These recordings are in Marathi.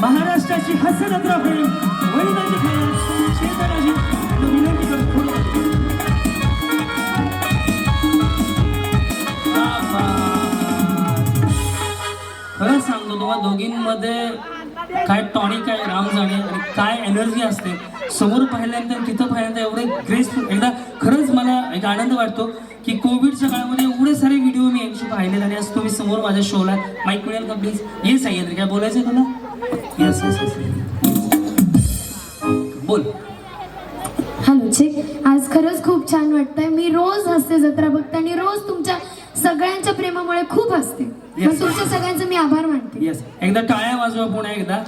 महाराष्ट्राची हसरत राहील वडिलांची खेळ. शेतराजी विनंती करतो खरंच सांगतो तुम्हाला दोघींमध्ये काय टॉनिक आहे राम जाणे आणि काय एनर्जी असते. समोर पाहिल्यानंतर तिथं पाहिल्यानंतर एवढे ग्रेसफुल एकदा खरंच मला एक आनंद वाटतो की कोविडच्या काळामध्ये एवढे सारे व्हिडिओ मी यांची पाहिलेत आणि आज तुम्ही समोर माझ्या शोला माईक मिळेल का प्लीज ये सांगितलं काय बोलायचं तुला? येस येस येस बोल. हॅलो चेक आज खरंच खूप छान वाटतंय. मी रोज हसते जत्रा बघते आणि रोज तुमच्या सगळ्यांच्या प्रेमामुळे खूप हसते. Yes. तुमच्या सगळ्यांचे मी आभार मानते. येस एकदा टाळ्या वाजवा पुन्हा एकदा.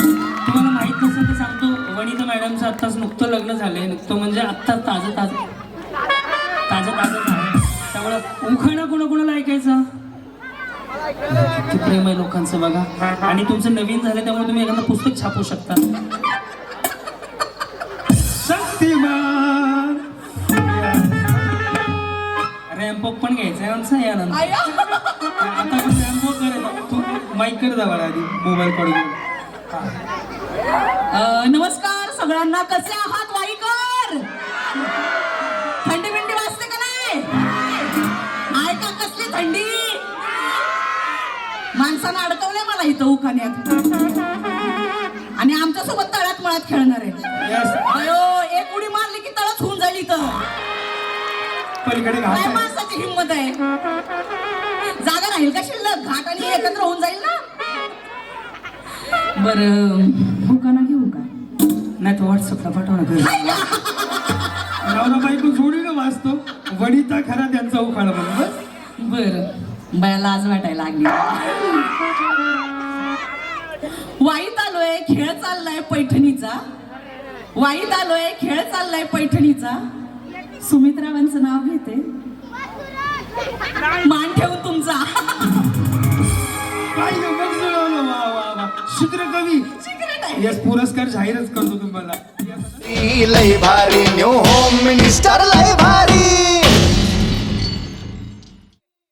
तुम्हाला माहीत नसेल तर सांगतो वनिता मॅडमचं आत्ताच नुकतं लग्न झालंय. नुकतं म्हणजे आत्ता ताजं ताजं ताजं ताजं त्यामुळं उखाणा कोणा कोणाला ऐकायचा? किती प्रेम आहे लोकांचं बघा. आणि तुमचं नवीन झालं त्यामुळे तुम्ही एखादं पुस्तक छापू शकता. रॅम्पॉक पण घ्यायचा आहे आमचा या नंतर. आता पण रॅम्पॉक करायचा तू माईक कर जा आधी मोबाईल काढून अ, नमस्कार सगळ्यांना. कसे आहात वाईकर? थंडी बिंडी वाजते का नाही? आहे का कसली थंडी? माणसानं अडकवलंय मला इथं उखाण्यात. आणि आमच्यासोबत तळ्यात मळ्यात खेळणार आहे. एक उडी मारली की तळच होऊन जाईल इथं. काय. माणसाची हिंमत आहे. जागा राहील का शिल्लक? घाट आणि एकत्र होऊन जाईल ना? बर हुकाना घेऊ का? नाही तो व्हॉट्सअपला पाठव ना घरी. नवरा बायको जोडीनं वाचतो वनिता खरा त्यांचा उखाणा म्हणून बस. बर. बाया लाज वाटायला लागली. वाईत आलोय खेळ चाललाय पैठणीचा. वाईत आलोय खेळ चाललाय पैठणीचा. सुमित्रावांचं नाव घेते. मान ठेवून तुमचा. काय गंमत जुळवलं वा वा वा. चित्रकवी सिक्रेट आहे यस पुरस्कार जाहीरच करतो तुम्हाला. लय भारी न्यू होम मिनिस्टर